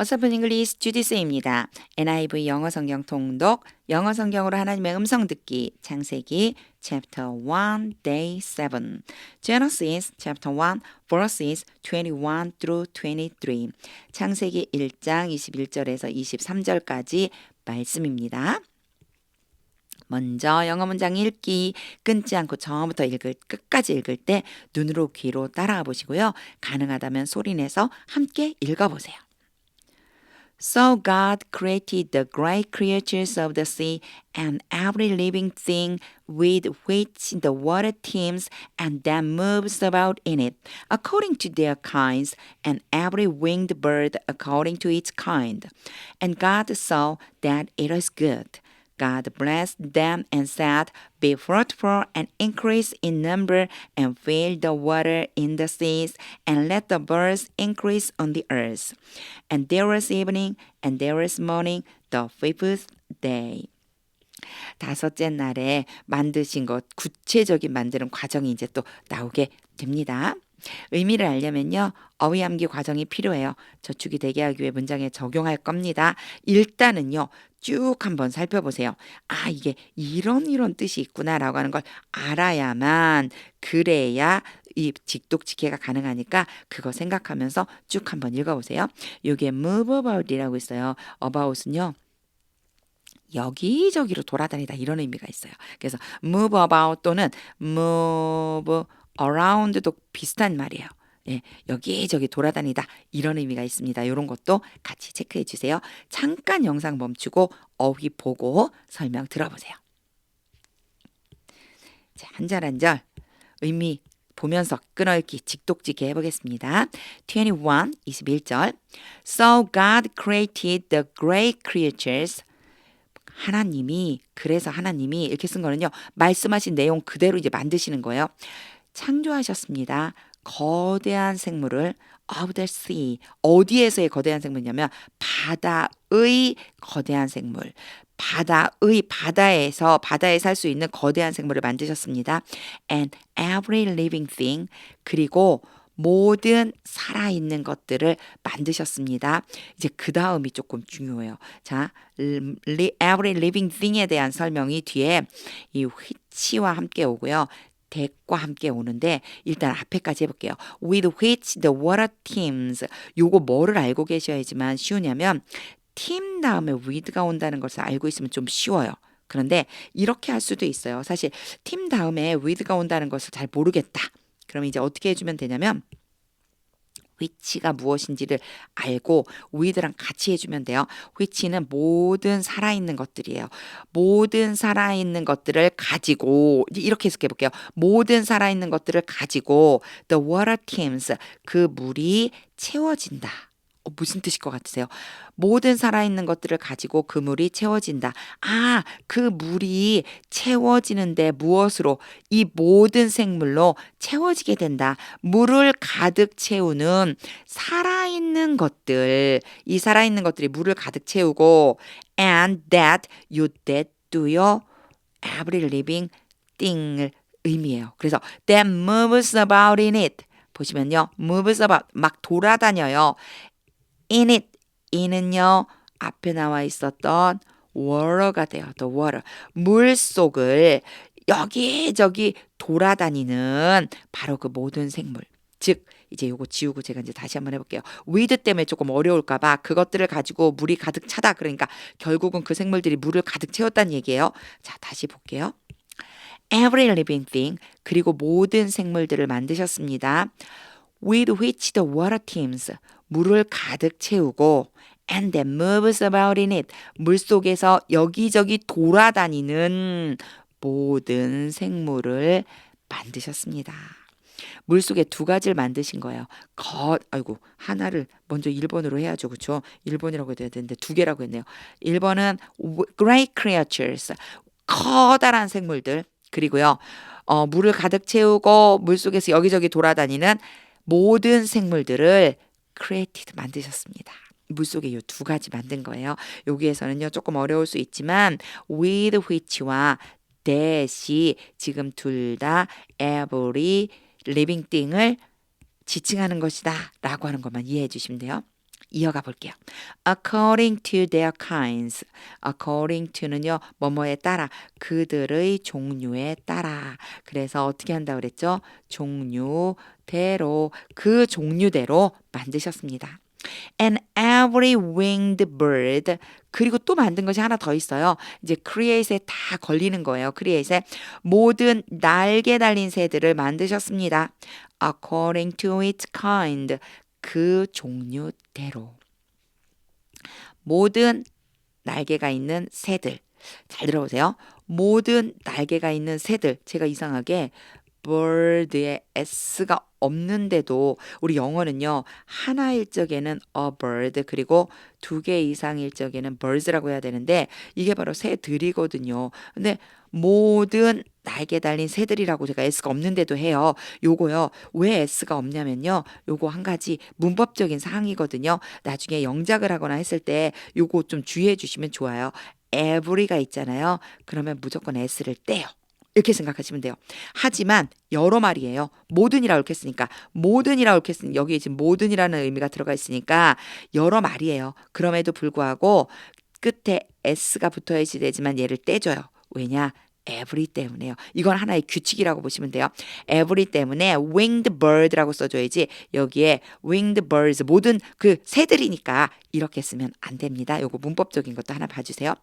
어서픈 잉글리스 주디스입니다. NIV 영어 성경 통독, 영어 성경으로 하나님의 음성 듣기, 창세기 chapter 1 day 7. Genesis chapter 1 verses 21 through 23. 창세기 1장 21절에서 23절까지 말씀입니다. 먼저 영어 문장 읽기 끊지 않고 처음부터 읽을 끝까지 읽을 때 눈으로 귀로 따라가 보시고요. 가능하다면 소리 내서 함께 읽어 보세요. So God created the great creatures of the sea and every living thing with which the water teems and that moves about in it, according to their kinds, and every winged bird according to its kind. And God saw that it was good. God blessed them and said, Be fruitful and increase in number, and fill the water in the seas, and let the birds increase on the earth. And there was evening, and there was morning, the fifth day. 다섯째 날에 만드신 것, 구체적인 만드는 과정이 이제 또 나오게 됩니다. 의미를 알려면요, 어휘 암기 과정이 필요해요. 저축이 되게 하기 위해 문장에 적용할 겁니다. 일단은요, 쭉 한번 살펴보세요. 아, 이게 이런 이런 뜻이 있구나라고 하는 걸 알아야만 그래야 이 직독 직해가 가능하니까 그거 생각하면서 쭉 한번 읽어보세요. 여기에 move about이라고 있어요. about은요. 여기저기로 돌아다니다 이런 의미가 있어요. 그래서 move about 또는 move around도 비슷한 말이에요. 예, 여기저기 돌아다니다 이런 의미가 있습니다. 이런 것도 같이 체크해 주세요. 잠깐 영상 멈추고 어휘 보고 설명 들어보세요. 자, 한 절 한 절 의미 보면서 끊어읽기 직독직해 해보겠습니다. 21, 21절 So God created the great creatures 하나님이 그래서 하나님이 이렇게 쓴 거는요. 말씀하신 내용 그대로 이제 만드시는 거예요. 창조하셨습니다. 거대한 생물을 of the sea 어디에서의 거대한 생물이냐면 바다의 거대한 생물 바다의 바다에서 바다에 살 수 있는 거대한 생물을 만드셨습니다. And every living thing 그리고 모든 살아있는 것들을 만드셨습니다. 이제 그 다음이 조금 중요해요. 자, every living thing에 대한 설명이 뒤에 이 which와 함께 오고요. That과 함께 오는데 일단 앞에까지 해볼게요. With which the water teems. 요거 뭐를 알고 계셔야지만 쉬우냐면 team 다음에 with가 온다는 것을 알고 있으면 좀 쉬워요. 그런데 이렇게 할 수도 있어요. 사실 팀 다음에 with가 온다는 것을 잘 모르겠다. 그럼 이제 어떻게 해주면 되냐면 which가 무엇인지를 알고 with랑 같이 해주면 돼요. which는 모든 살아있는 것들이에요. 모든 살아있는 것들을 가지고 이렇게 해석해 볼게요. 모든 살아있는 것들을 가지고 the water teems 그 물이 채워진다. 어, 무슨 뜻일 것 같으세요? 모든 살아있는 것들을 가지고 그 물이 채워진다. 아, 그 물이 채워지는데 무엇으로? 이 모든 생물로 채워지게 된다. 물을 가득 채우는 살아있는 것들, 이 살아있는 것들이 물을 가득 채우고, and that you that do요, every living thing을 의미해요. 그래서 that moves about in it. 보시면요, moves about 막 돌아다녀요. In it 이는요 앞에 나와 있었던 water가 돼요. the water 물 속을 여기저기 돌아다니는 바로 그 모든 생물. 즉 이제 요거 지우고 제가 이제 다시 한번 해볼게요. with 때문에 조금 어려울까봐 그것들을 가지고 물이 가득 차다. 그러니까 결국은 그 생물들이 물을 가득 채웠다는 얘기예요. 자 다시 볼게요. Every living thing 그리고 모든 생물들을 만드셨습니다. With which the water teems 물을 가득 채우고 and that moves about in it 물 속에서 여기저기 돌아다니는 모든 생물을 만드셨습니다. 물 속에 두 가지를 만드신 거예요. 거, 아이고, 하나를 먼저 1번으로 해야죠. 그쵸? 1번이라고 해야 되는데 두 개라고 했네요. 1번은 great creatures. 커다란 생물들. 그리고요, 어, 물을 가득 채우고 물 속에서 여기저기 돌아다니는 모든 생물들을 created 만드셨습니다. 물속에 이 두 가지 만든 거예요. 여기에서는요 조금 어려울 수 있지만 with which와 that이 지금 둘 다 every living thing을 지칭하는 것이다 라고 하는 것만 이해해 주시면 돼요. 이어가 볼게요. According to their kinds. According to는요, 뭐뭐에 따라, 그들의 종류에 따라. 그래서 어떻게 한다 그랬죠? 종류 대로, 그 종류대로 만드셨습니다. And every winged bird. 그리고 또 만든 것이 하나 더 있어요. 이제 create에 다 걸리는 거예요. create에 모든 날개 달린 새들을 만드셨습니다. According to its kind. 그 종류대로. 모든 날개가 있는 새들. 잘 들어보세요. 모든 날개가 있는 새들. 제가 이상하게 bird에 s가 없는데도 우리 영어는요. 하나일 적에는 a bird 그리고 두 개 이상일 적에는 birds라고 해야 되는데 이게 바로 새들이거든요. 근데 모든 날개 달린 새들이라고 제가 s가 없는데도 해요. 요거요. 왜 s가 없냐면요. 요거 한 가지 문법적인 사항이거든요. 나중에 영작을 하거나 했을 때 요거 좀 주의해 주시면 좋아요. every가 있잖아요. 그러면 무조건 s를 떼요. 이렇게 생각하시면 돼요. 하지만 여러 말이에요. 모든이라고 했으니까 모든이라고 했으니 여기에 지금 모든이라는 의미가 들어가 있으니까 여러 말이에요. 그럼에도 불구하고 끝에 s가 붙어야지 되지만 얘를 떼줘요. 왜냐? Every 때문에요. 이건 하나의 규칙이라고 보시면 돼요. every 때문에 winged bird라고 써줘야지 여기에 winged birds 모든 그 새들이니까 이렇게 쓰면 안 됩니다. 요거 문법적인 것도 하나 봐주세요.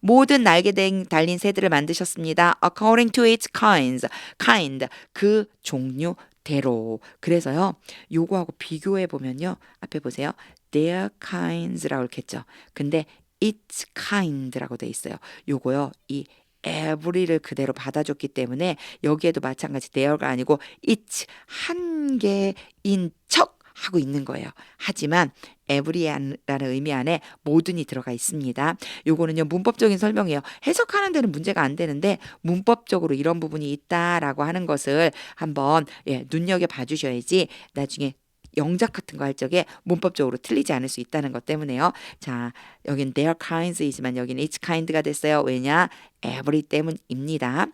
모든 날개 달린 새들을 만드셨습니다. according to its kinds, kind 그 종류 대로. 그래서요, 요거하고 비교해 보면요, 앞에 보세요. their kinds라고 이렇게 했죠. 근데 its kind라고 돼 있어요. 요거요, 이 every를 그대로 받아줬기 때문에 여기에도 마찬가지 there가 아니고 it's 한 개인 척 하고 있는 거예요. 하지만 every라는 의미 안에 모든이 들어가 있습니다. 요거는요 문법적인 설명이에요. 해석하는 데는 문제가 안 되는데 문법적으로 이런 부분이 있다라고 하는 것을 한번 예, 눈여겨 봐주셔야지 나중에 영작 같은 거 할 적에 문법적으로 틀리지 않을 수 있다는 것 때문에요. 자, 여긴 their kinds이지만 여기는 each kind가 됐어요. 왜냐? every 때문입니다.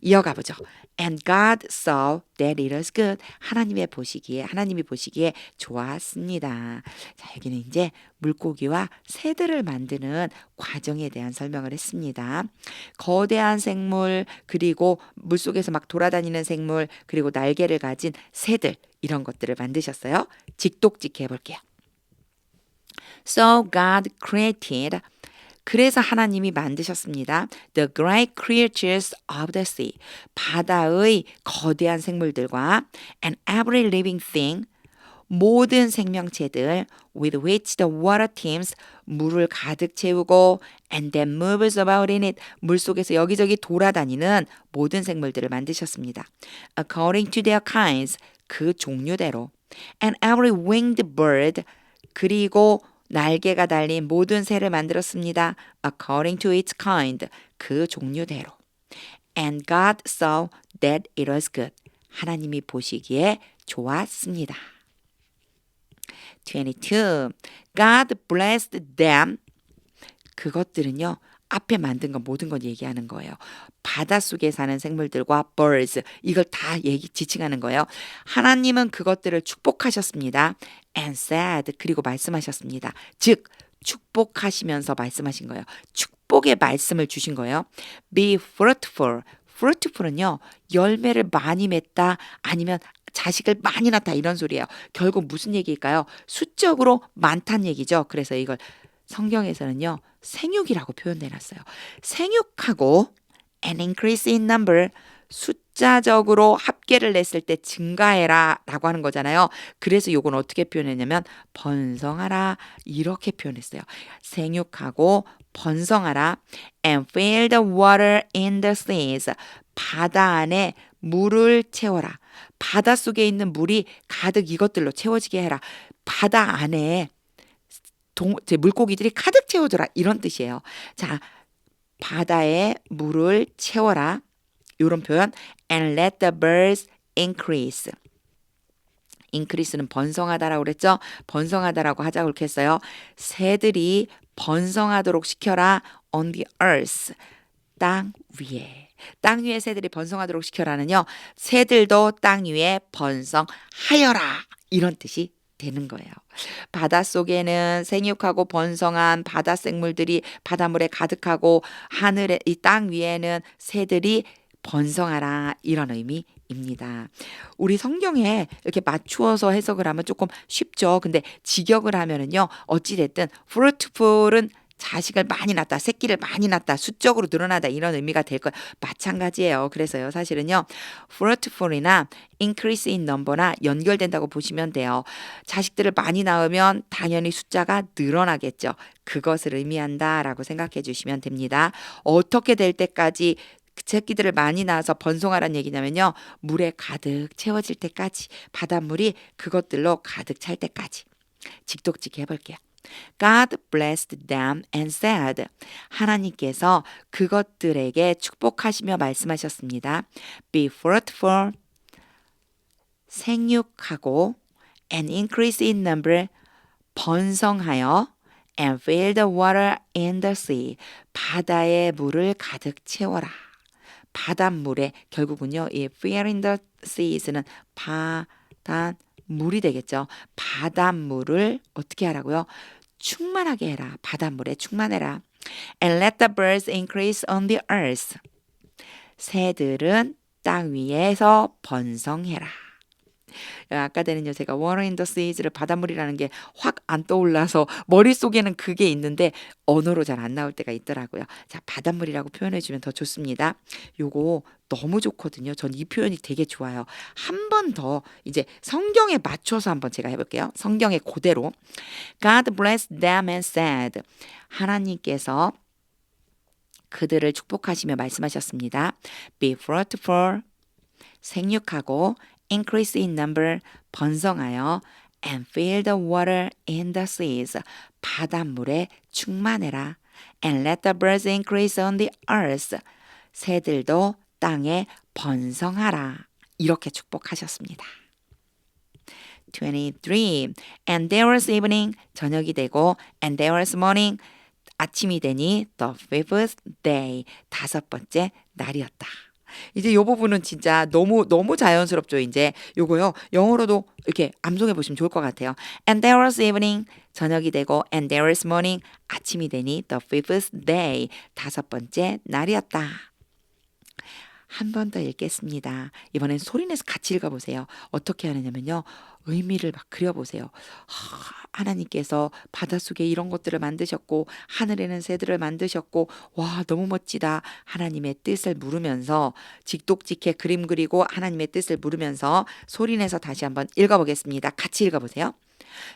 이어가 보죠. And God saw that it was good. 하나님의 보시기에 하나님이 보시기에 좋았습니다. 자, 여기는 이제 물고기와 새들을 만드는 과정에 대한 설명을 했습니다. 거대한 생물 그리고 물속에서 막 돌아다니는 생물 그리고 날개를 가진 새들 이런 것들을 만드셨어요. 직독직 해 볼게요. So God created 그래서 하나님이 만드셨습니다. The great creatures of the sea. 바다의 거대한 생물들과 and every living thing. 모든 생명체들 with which the water teems 물을 가득 채우고 and then moves about in it 물 속에서 여기저기 돌아다니는 모든 생물들을 만드셨습니다. according to their kinds 그 종류대로 and every winged bird 그리고 날개가 달린 모든 새를 만들었습니다. according to its kind 그 종류대로 and God saw that it was good 하나님이 보시기에 좋았습니다. 22. God blessed them. 그것들은요. 앞에 만든 건 모든 건 얘기하는 거예요. 바닷속에 사는 생물들과 birds 이걸 다 얘기 지칭하는 거예요. 하나님은 그것들을 축복하셨습니다. and said 그리고 말씀하셨습니다. 즉 축복하시면서 말씀하신 거예요. 축복의 말씀을 주신 거예요. be fruitful. fruitful은요. 열매를 많이 맺다 아니면 자식을 많이 낳다 이런 소리예요. 결국 무슨 얘기일까요? 수적으로 많다는 얘기죠. 그래서 이걸 성경에서는요. 생육이라고 표현해 놨어요. 생육하고 an increase in number 숫자적으로 합계를 냈을 때 증가해라 라고 하는 거잖아요. 그래서 요건 어떻게 표현했냐면 번성하라 이렇게 표현했어요. 생육하고 번성하라 and fill the water in the seas 바다 안에 물을 채워라. 바다 속에 있는 물이 가득 이것들로 채워지게 해라. 바다 안에 동, 물고기들이 가득 채워져라 이런 뜻이에요. 자, 바다에 물을 채워라. 이런 표현 and let the birds increase. increase는 번성하다라고 그랬죠. 번성하다라고 하자고 그렇게 했어요. 새들이 번성하도록 시켜라 on the earth. 땅 위에. 땅 위에 새들이 번성하도록 시켜라는요. 새들도 땅 위에 번성하여라. 이런 뜻이 되는 거예요. 바닷속에는 생육하고 번성한 바다 생물들이 바닷물에 가득하고 하늘에 이 땅 위에는 새들이 번성하라 이런 의미입니다. 우리 성경에 이렇게 맞추어서 해석을 하면 조금 쉽죠. 근데 직역을 하면은요. 어찌 됐든 fruitful은 자식을 많이 낳다, 새끼를 많이 낳다, 수적으로 늘어나다 이런 의미가 될거 마찬가지예요. 그래서요, 사실은요, fruitful이나 increase in number나 연결된다고 보시면 돼요. 자식들을 많이 낳으면 당연히 숫자가 늘어나겠죠. 그것을 의미한다라고 생각해 주시면 됩니다. 어떻게 될 때까지 그 새끼들을 많이 낳아서 번성하란 얘기냐면요. 물에 가득 채워질 때까지 바닷물이 그것들로 가득 찰 때까지 직독직 해볼게요. God blessed them and said. 하나님께서 그것들에게 축복하시며 말씀하셨습니다. Be fruitful, 생육하고 and increase in number, 번성하여 and fill the water in the sea. 바다의 물을 가득 채워라. 바닷물에 결국은요. 이 fill in the seas는 바닷 물이 되겠죠. 바닷물을 어떻게 하라고요? 충만하게 해라. 바닷물에 충만해라. And let the birds increase on the earth. 새들은 땅 위에서 번성해라. 아까 제가 water in the seas를 바닷물이라는 게 확 안 떠올라서 머릿속에는 그게 있는데 언어로 잘 안 나올 때가 있더라고요. 자, 바닷물이라고 표현해 주면 더 좋습니다. 요거 너무 좋거든요. 전 이 표현이 되게 좋아요. 한 번 더 이제 성경에 맞춰서 한번 제가 해볼게요. 성경의 그대로 God blessed them and said 하나님께서 그들을 축복하시며 말씀하셨습니다. Be fruitful 생육하고 increase in number 번성하여 and fill the water in the seas 바닷물에 충만해라 and let the birds increase on the earth 새들도 땅에 번성하라 이렇게 축복하셨습니다. 23 and there was evening 저녁이 되고 and there was morning 아침이 되니 the fifth day 다섯 번째 날이었다. 이제 이 부분은 진짜 너무 너무 자연스럽죠. 이제 요거요. 영어로도 이렇게 암송해 보시면 좋을 것 같아요. And there was evening 저녁이 되고 and there was morning 아침이 되니 the fifth day 다섯 번째 날이었다. 한 번 더 읽겠습니다. 이번엔 소리내서 같이 읽어보세요. 어떻게 하느냐면요. 의미를 막 그려보세요. 하나님께서 바닷속에 이런 것들을 만드셨고 하늘에는 새들을 만드셨고 와 너무 멋지다. 하나님의 뜻을 물으면서 직독직해 그림 그리고 하나님의 뜻을 물으면서 소리내서 다시 한번 읽어보겠습니다. 같이 읽어보세요.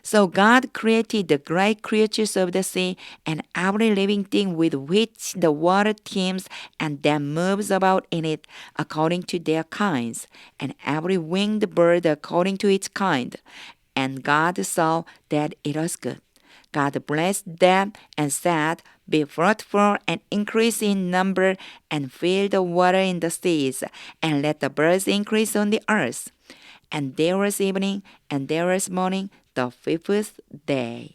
So God created the great creatures of the sea and every living thing with which the water teems and that moves about in it according to their kinds, and every winged bird according to its kind. And God saw that it was good. God blessed them and said, Be fruitful and increase in number, and fill the water in the seas, and let the birds increase on the earth. And there was evening, and there was morning, the fifth day.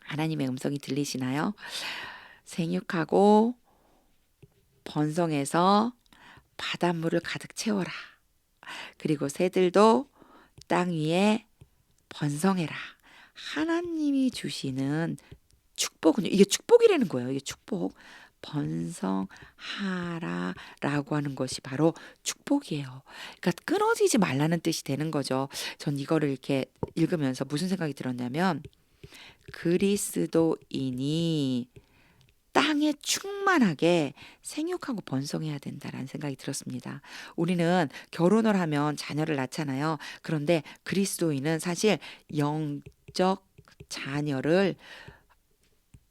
하나님의 음성이 들리시나요? 생육하고 번성해서 바닷물을 가득 채워라. 그리고 새들도 땅 위에 번성해라. 하나님이 주시는 축복은요. 이게 축복이라는 거예요. 이게 축복. 번성하라라고 하는 것이 바로 축복이에요. 그러니까 끊어지지 말라는 뜻이 되는 거죠. 전 이거를 이렇게 읽으면서 무슨 생각이 들었냐면 그리스도인이 땅에 충만하게 생육하고 번성해야 된다라는 생각이 들었습니다. 우리는 결혼을 하면 자녀를 낳잖아요. 그런데 그리스도인은 사실 영적 자녀를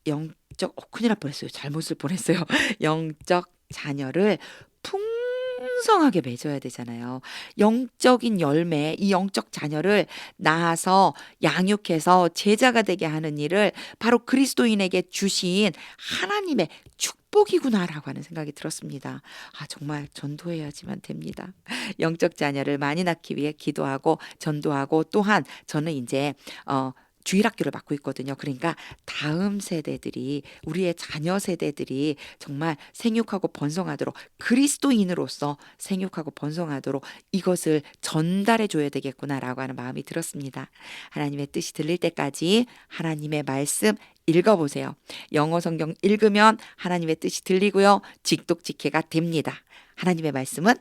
영적 어, 큰일 날 뻔했어요. 잘못을 보냈어요. 영적 자녀를 풍성하게 맺어야 되잖아요. 영적인 열매, 이 영적 자녀를 낳아서 양육해서 제자가 되게 하는 일을 바로 그리스도인에게 주신 하나님의 축복이구나라고 하는 생각이 들었습니다. 아, 정말 전도해야지만 됩니다. 영적 자녀를 많이 낳기 위해 기도하고 전도하고 또한 저는 이제 어 주일학교를 맡고 있거든요. 그러니까 다음 세대들이 우리의 자녀 세대들이 정말 생육하고 번성하도록 그리스도인으로서 생육하고 번성하도록 이것을 전달해 줘야 되겠구나라고 하는 마음이 들었습니다. 하나님의 뜻이 들릴 때까지 하나님의 말씀 읽어보세요. 영어 성경 읽으면 하나님의 뜻이 들리고요. 직독직해가 됩니다. 하나님의 말씀은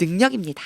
능력입니다.